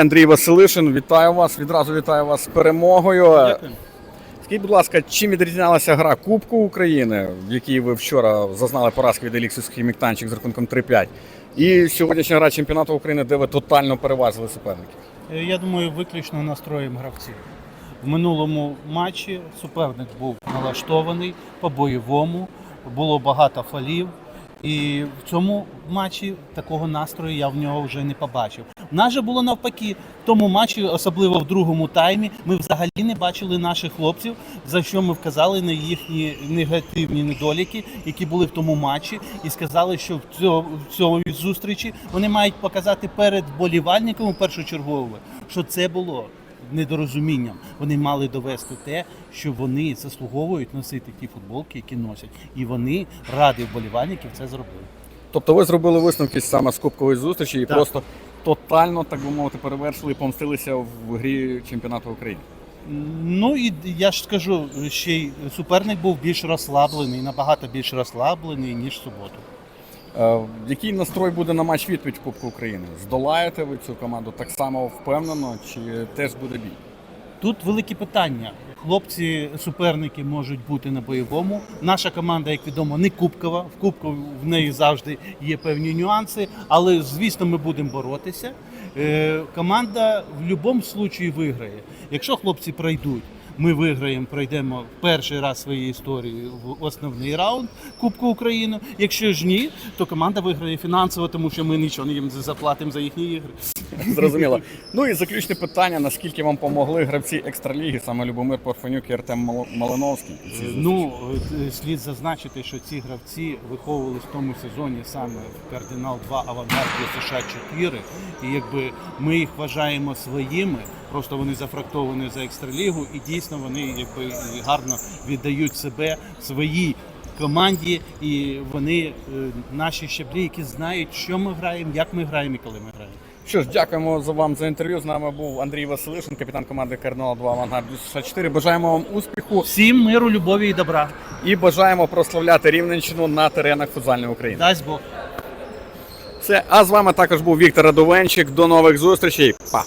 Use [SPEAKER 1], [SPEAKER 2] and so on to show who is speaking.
[SPEAKER 1] Андрій Василишин, вітаю вас. Відразу вітаю вас з перемогою.
[SPEAKER 2] Дякую.
[SPEAKER 1] Скажіть, будь ласка, чим відрізнялася гра Кубку України, в якій ви вчора зазнали поразки від Еліксус Хіміктанчик з рахунком 3-5, і сьогоднішня гра чемпіонату України, де ви тотально перевазили суперників?
[SPEAKER 2] Е, Я думаю, виключно настроєм гравців. В минулому матчі суперник був налаштований по-бойовому, було багато фалів. І в цьому матчі такого настрою я в нього вже не побачив. В нас же було навпаки. В тому матчі, особливо в другому таймі, ми взагалі не бачили наших хлопців, за що ми вказали на їхні негативні недоліки, які були в тому матчі, і сказали, що в цьому, в цьому зустрічі вони мають показати перед болівальником першочергово, що це було недорозумінням. Вони мали довести те, що вони заслуговують носити ті футболки, які носять, і вони ради вболівальників це зробили.
[SPEAKER 1] Тобто ви зробили висновки саме з кубкової зустрічі і
[SPEAKER 2] Так.
[SPEAKER 1] просто тотально, так би мовити, перевершили і помстилися в грі чемпіонату України.
[SPEAKER 2] Ну і я ж скажу, ще й суперник був більш розслаблений, набагато більш розслаблений, ніж в суботу.
[SPEAKER 1] Е, який настрой буде на матч відповідь Кубку України? Здолаєте ви цю команду так само впевнено, чи теж буде бій?
[SPEAKER 2] Тут великі питання. Хлопці, суперники можуть бути на бойовому. Наша команда, як відомо, не кубкова. В кубку в неї завжди є певні нюанси, але звісно, ми будемо боротися. Е, команда в будь-якому випадку виграє. Якщо хлопці пройдуть, ми виграємо, пройдемо перший раз в своїй історії в основний раунд Кубку України. Якщо ж ні, то команда виграє фінансово, тому що ми нічого не їм заплатимо за їхні ігри.
[SPEAKER 1] Зрозуміло. Ну і заключне питання: наскільки вам помогли гравці екстраліги, саме Любомир Парфенюк і Артем Мал- Малиновський?
[SPEAKER 2] Ну, е, слід зазначити, що ці гравці виховувались в тому сезоні саме в Кардинал 2 Авангард США 4. І якби ми їх вважаємо своїми, просто вони зафрактовані за екстралігу, і дійсно вони якби гарно віддають себе своїй команді, і вони е, наші щаблі, які знають, що ми граємо, як ми граємо і коли ми граємо.
[SPEAKER 1] Що ж, дякуємо за вам за інтерв'ю. З нами був Андрій Василишин, капітан команди Кардинал 2 Авангард США 4. Бажаємо вам успіху
[SPEAKER 2] Всім миру, любові і добра.
[SPEAKER 1] і бажаємо прославляти Рівненщину на теренах футзальної України.
[SPEAKER 2] Дасть Бог.
[SPEAKER 1] Все, а з вами також був Віктор Радовенчик. До нових зустрічей.
[SPEAKER 2] Па.